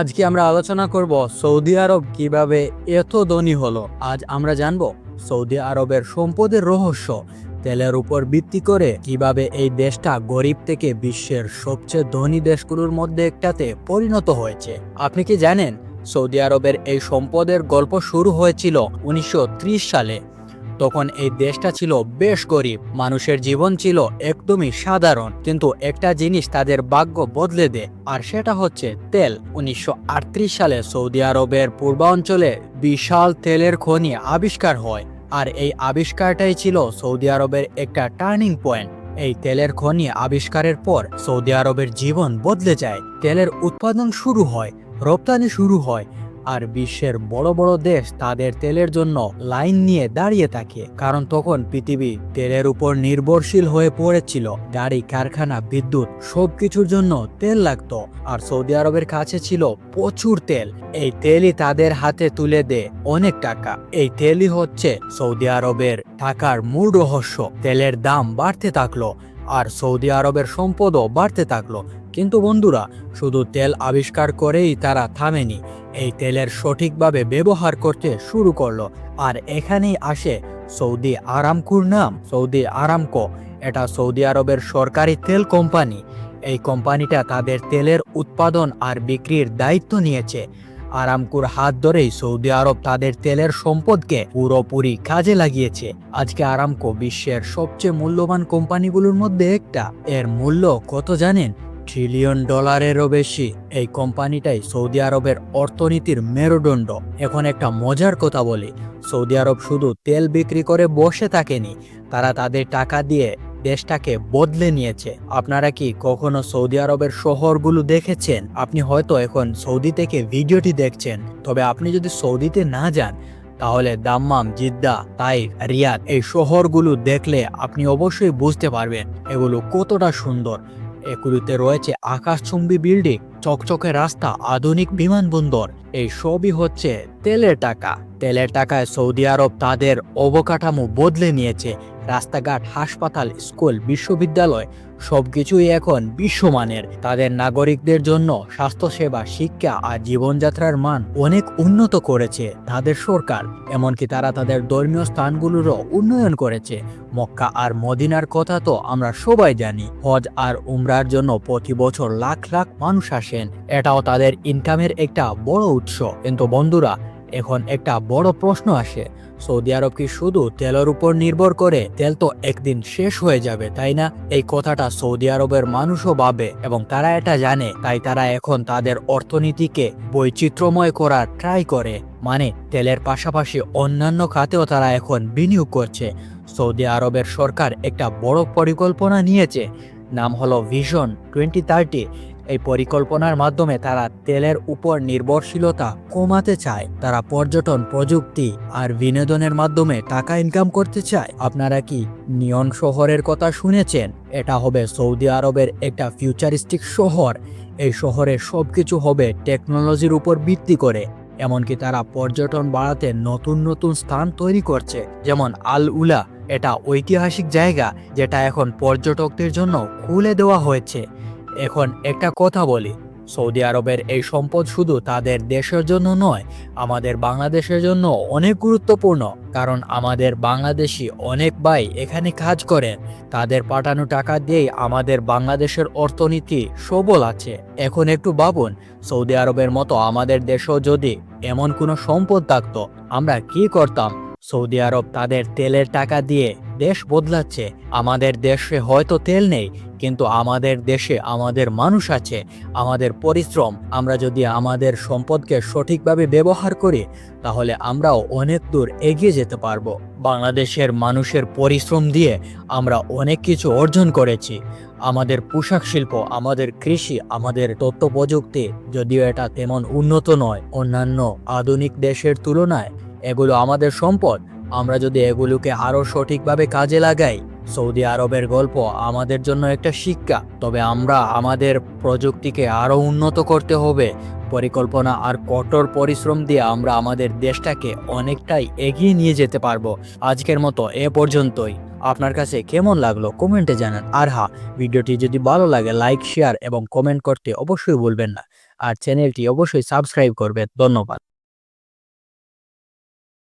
আজকে আমরা আলোচনা করব সৌদি আরব কীভাবে এত ধনী হলো। আজ আমরা জানব সৌদি আরবের সম্পদের রহস্য, তেলের উপর ভিত্তি করে কীভাবে এই দেশটা গরিব থেকে বিশ্বের সবচেয়ে ধনী দেশগুলোর মধ্যে একটাতে পরিণত হয়েছে। আপনি কি জানেন, সৌদি আরবের এই সম্পদের গল্প শুরু হয়েছিল উনিশশো ত্রিশ সালে। তখন এই দেশটা ছিল বেশ গরিব, মানুষের জীবন ছিল একদমই সাধারণ। কিন্তু একটা জিনিস তাদের ভাগ্য বদলে দেয়, আর সেটা হচ্ছে তেল। উনিশশো আটত্রিশ সালে সৌদি আরবের পূর্বাঞ্চলে বিশাল তেলের খনি আবিষ্কার হয়, আর এই আবিষ্কারটাই ছিল সৌদি আরবের একটা টার্নিং পয়েন্ট। এই তেলের খনি আবিষ্কারের পর সৌদি আরবের জীবন বদলে যায়। তেলের উৎপাদন শুরু হয়, রপ্তানি শুরু হয় আর বিশ্বের বড় বড় দেশ তাদের তেলের জন্য লাইন নিয়ে দাঁড়িয়ে থাকে। কারণ তখন পৃথিবী তেলের উপর নির্ভরশীল হয়ে পড়েছিল। গাড়ি, কারখানা, বিদ্যুৎ সবকিছুর জন্য তেল লাগতো। আর সৌদি আরবের কাছে ছিল প্রচুর তেল। এই তেলই তাদের হাতে তুলে দেয় অনেক টাকা। এই তেলই হচ্ছে সৌদি আরবের টাকার মূল রহস্য। তেলের দাম বাড়তে থাকল আর সৌদি আরবের সম্পদও বাড়তে থাকল। কিন্তু বন্ধুরা, শুধু তেল আবিষ্কার করেই তারা থামেনি। এই তেলের সঠিকভাবে ব্যবহার করতে শুরু করল। আর এখানেই আসে সৌদি আরামকুর নাম, সৌদি আরামকো। এটা সৌদি আরবের সরকারি তেল কোম্পানি। এই কোম্পানিটা তাদের তেলের উৎপাদন আর বিক্রির দায়িত্ব নিয়েছে। আরামকুর হাত ধরেই সৌদি আরব তাদের তেলের সম্পদকে পুরোপুরি কাজে লাগিয়েছে। আজকে আরামকো বিশ্বের সবচেয়ে মূল্যবান কোম্পানিগুলোর মধ্যে একটা। এর মূল্য কত জানেন? ট্রিলিয়ন ডলারেরও বেশি এই কোম্পানিটাই সৌদি আরবের অর্থনীতির মেরুদণ্ড। এখন একটা মজার কথা বলি, সৌদি আরব শুধু তেল বিক্রি করে বসে থাকেনি, তারা তাদের টাকা দিয়ে দেশটাকে বদলে নিয়েছে। আপনারা কি কখনো সৌদি আরবের শহরগুলো দেখেছেন? আপনি হয়তো এখন সৌদি থেকে ভিডিওটি দেখছেন, তবে আপনি যদি সৌদিতে না যান, তাহলে দাম্মাম, জিদ্দা, তাইফ, রিয়াদ এই শহরগুলো দেখলে আপনি অবশ্যই বুঝতে পারবেন এগুলো কতটা সুন্দর এগুলিতে রয়েছে আকাশচুম্বী বিল্ডিং, চকচকে রাস্তা, আধুনিক বিমানবন্দর। এই সবই হচ্ছে তেলের টাকা। তেলের টাকায় সৌদি আরব তাদের অবকাঠামো বদলে নিয়েছে। রাস্তাঘাট, হাসপাতাল, স্কুল, বিশ্ববিদ্যালয় সবকিছুই এখন বিশ্বমানের। তাদের নাগরিকদের জন্য স্বাস্থ্যসেবা, শিক্ষা আর জীবনযাত্রার মান অনেক উন্নত করেছে তাদের সরকার। এমনকি তারা তাদের ধর্মীয় স্থানগুলোরও উন্নয়ন করেছে। মক্কা আর মদিনার কথা তো আমরা সবাই জানি। হজ আর উমরার জন্য প্রতি বছর লাখ লাখ মানুষ আসেন। এটাও তাদের ইনকামের একটা বড় উৎস। কিন্তু বন্ধুরা, এখন একটা বড় প্রশ্ন আসে। সৌদি আরব কি শুধু তেলের উপর নির্ভর করে? তেল তো একদিন শেষ হয়ে যাবে, তাই না? এই কথাটা সৌদি আরবের মানুষও ভাবে এবং তারা এটা জানে, তাই তারা এখন তাদের অর্থনীতিকে বৈচিত্র্যময় করার ট্রাই করে। মানে তেলের পাশাপাশি অন্যান্য খাতেও তারা এখন বিনিয়োগ করছে। সৌদি আরবের সরকার একটা বড় পরিকল্পনা নিয়েছে, নাম হলো ভিশন টোয়েন্টি থার্টি এই পরিকল্পনার মাধ্যমে তারা তেলের উপর নির্ভরশীলতা কমাতে চায়। তারা পর্যটন, প্রযুক্তি আর বিনোদনের মাধ্যমে টাকা ইনকাম করতে চায়। আপনারা কি নিয়ন শহরের কথা শুনেছেন? এটা হবে সৌদি আরবের একটা ফিউচারিস্টিক শহর। এই শহরে সব কিছু হবে টেকনোলজির উপর ভিত্তি করে। এমনকি তারা পর্যটন বাড়াতে নতুন নতুন স্থান তৈরি করছে। যেমন আল উলা এটা ঐতিহাসিক জায়গা যেটা এখন পর্যটকদের জন্য খুলে দেওয়া হয়েছে। এখন একটা কথা বলি। সৌদি আরবের এই সম্পদ শুধু তাদের দেশের জন্য নয়, আমাদের বাংলাদেশের জন্য অনেক গুরুত্বপূর্ণ। কারণ আমাদের বাংলাদেশি অনেক ভাই এখানে কাজ করেন। তাদের পাঠানো টাকা দিয়েই আমাদের বাংলাদেশের অর্থনীতি সবল আছে। এখন একটু ভাবুন, সৌদি আরবের মতো আমাদের দেশেও যদি এমন কোনো সম্পদ থাকতো, আমরা কি করতাম? সৌদি আরব তাদের তেলের টাকা দিয়ে দেশ বদলাচ্ছে। আমাদের দেশে হয়তো তেল নেই, কিন্তু আমাদের দেশে আমাদের মানুষ আছে, আমাদের পরিশ্রম। আমরা যদি আমাদের সম্পদকে সঠিকভাবে ব্যবহার করি, তাহলে আমরাও অনেক দূর এগিয়ে যেতে পারব। বাংলাদেশের মানুষের পরিশ্রম দিয়ে আমরা অনেক কিছু অর্জন করেছি। আমাদের পোশাক শিল্প, আমাদের কৃষি, আমাদের তথ্য প্রযুক্তি যদিও এটা তেমন উন্নত নয়, অন্যান্য আধুনিক দেশের তুলনায় এগুলো আমাদের সম্পদ। আমরা যদি এগুলোকে আরও সঠিকভাবে কাজে লাগাই, সৌদি আরবের গল্প আমাদের জন্য একটা শিক্ষা। তবে আমরা আমাদের প্রযুক্তিকে আরও উন্নত করতে হবে। পরিকল্পনা আর কঠোর পরিশ্রম দিয়ে আমরা আমাদের দেশটাকে অনেকটাই এগিয়ে নিয়ে যেতে পারব। আজকের মতো এ পর্যন্তই। আপনার কাছে কেমন লাগল কমেন্টে জানান। আর হ্যাঁ ভিডিওটি যদি ভালো লাগে, লাইক, শেয়ার এবং কমেন্ট করতে অবশ্যই ভুলবেন না। আর চ্যানেলটি অবশ্যই সাবস্ক্রাইব করবেন। ধন্যবাদ।